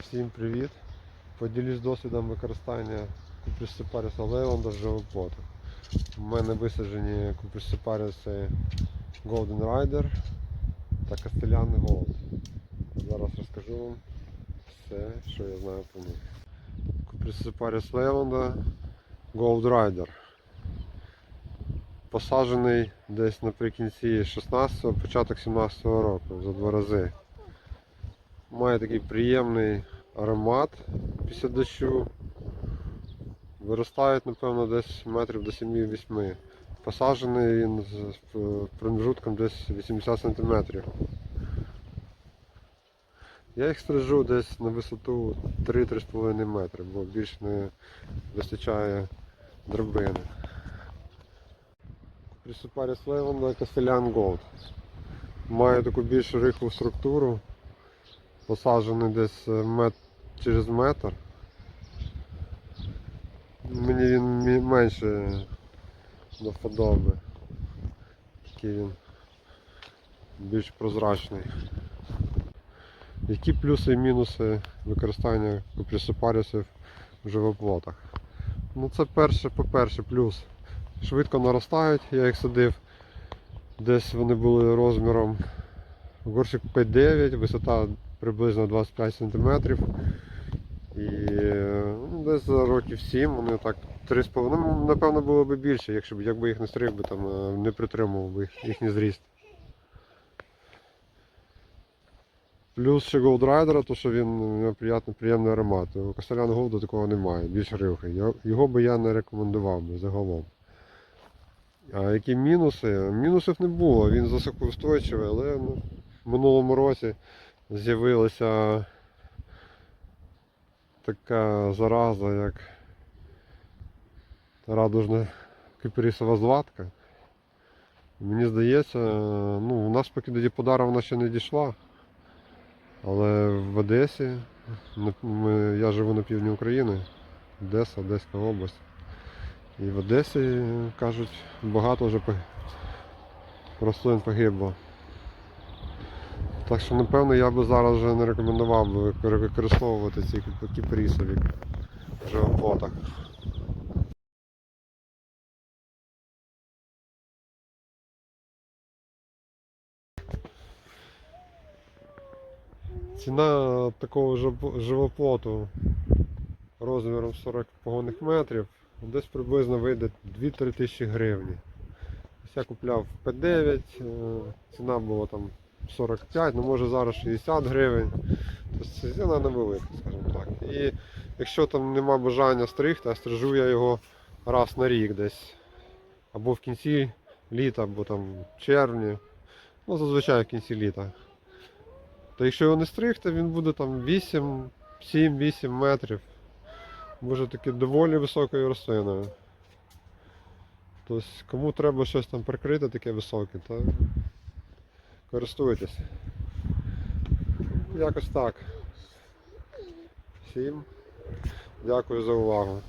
Всім привіт! Поділюсь досвідом використання куприсипаріса Лейланда в живоплотах. У мене висаджені куприсипаріси Golden Rider та Castellan Gold. Зараз розкажу вам все, що я знаю про них. Куприсипаріс Лейланда Gold Rider. Посаджений десь наприкінці 16-го, початок 17-го року, за два рази. Має такий приємний аромат після дощу. Виростають, напевно, десь метрів до 7-8. Посаджений він з проміжутком десь 80 см. Я їх стрижу десь на висоту 3-3,5 метри, бо більш не вистачає драбини. Присипаріс Лейванда Castellan Gold. Має таку більш рихлу структуру посаджений десь е, мет... через метр. Мені він менше до вподоби. Такий він більш прозрачний. Які плюси і мінуси використання купрісопарісів в живоплотах? Ну це перше, по-перше, плюс. Швидко наростають, я їх садив. Десь вони були розміром горщик 5-9, висота приблизно 25 см. І ну, десь за років 7 вони так 3,5. Ну, напевно, було б більше, якщо б якби їх не стриг би там е, не притримував би їхній зріст. Плюс ще Rider, то що він у приємний, приємний аромат. У Костелян Голду такого немає, більш. Його- Його би я не рекомендував би загалом. А які мінуси? Мінусів не було, він засухоустойчивий, але ну, в минулому році з'явилася така зараза, як радужна кипрісова златка. Мені здається, ну, у нас поки до Діподара вона ще не дійшла. Але в Одесі, ми, я живу на півдні України, Одеса, Одеська область. І в Одесі, кажуть, багато вже рослин погибло. Так що, напевно, я би зараз вже не рекомендував би викор- використовувати ці кіп- кіпрісові в живоплотах. Ціна такого живоплоту розміром 40 погонних метрів десь приблизно вийде 2-3 тисячі гривень. Ось я купляв П9, е, ціна була там 45, ну може зараз 60 гривень. Тобто це ціна невелика, скажімо так. І якщо там нема бажання стригти, а стрижу я його раз на рік десь. Або в кінці літа, або там в червні. Ну, зазвичай в кінці літа. То якщо його не стригти, він буде там 8, 7-8 метрів. Може таки доволі високою рослиною. Тобто кому треба щось там прикрити таке високе, то користуйтесь. Якось так. Всім дякую за увагу.